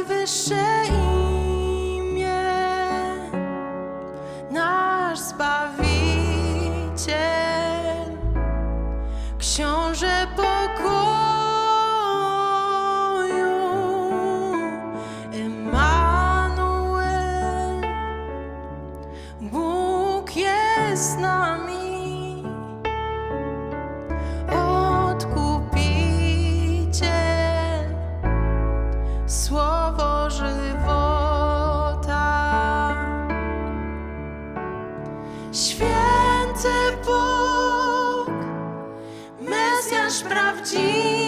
najwyższe imię, nasz Zbawiciel, Książę pokoju, Emanuel, Bóg jest z nami. Słowo żywota. Święty Bóg, Mesjasz prawdziwy,